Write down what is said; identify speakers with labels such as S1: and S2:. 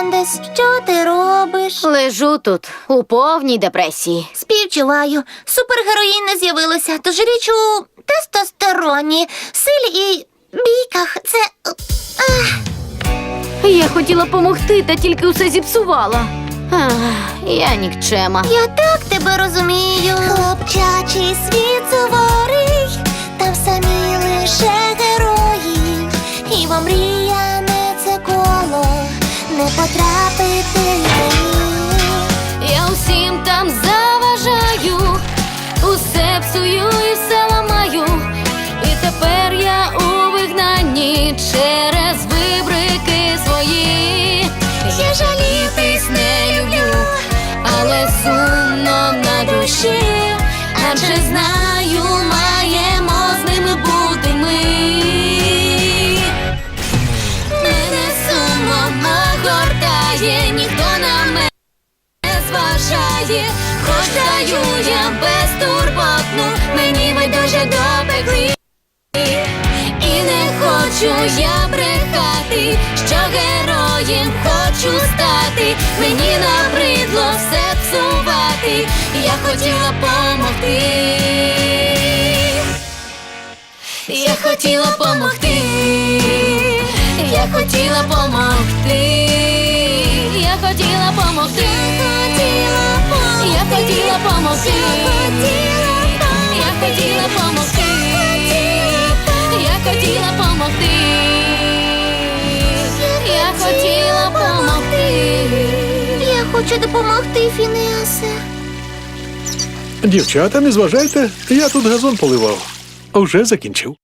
S1: Кендес, що ти робиш?
S2: Лежу тут у повній депресії.
S1: Співчуваю. Супергероїн не з'явилося, тож річ у тестостероні, силі і бійках. Це. Ах,
S2: Я хотіла помогти, та тільки усе зіпсувала. Ах, я нікчема.
S1: я так тебе розумію. Хлопчачий світ суворий, не потрапити.
S2: Я усім там заважаю, усе псую і все ламаю. І тепер я у вигнанні через вибрики свої. Я жалітись не люблю, але сумно огортає, ніхто на мене не зважає, хоч даю я безтурботну, мені байдуже до пекли. І не хочу я брехати, що героєм хочу стати. Мені набридло все псувати, я хотіла помогти. Я хотіла помогти, я хотіла помогти, помогти, я хотіла помогти, я хотіла помогти, я хотіла помогти.
S1: Я хочу допомогти, Фінеасе.
S3: Дівчата, не зважайте, я тут газон поливав. Уже закінчив.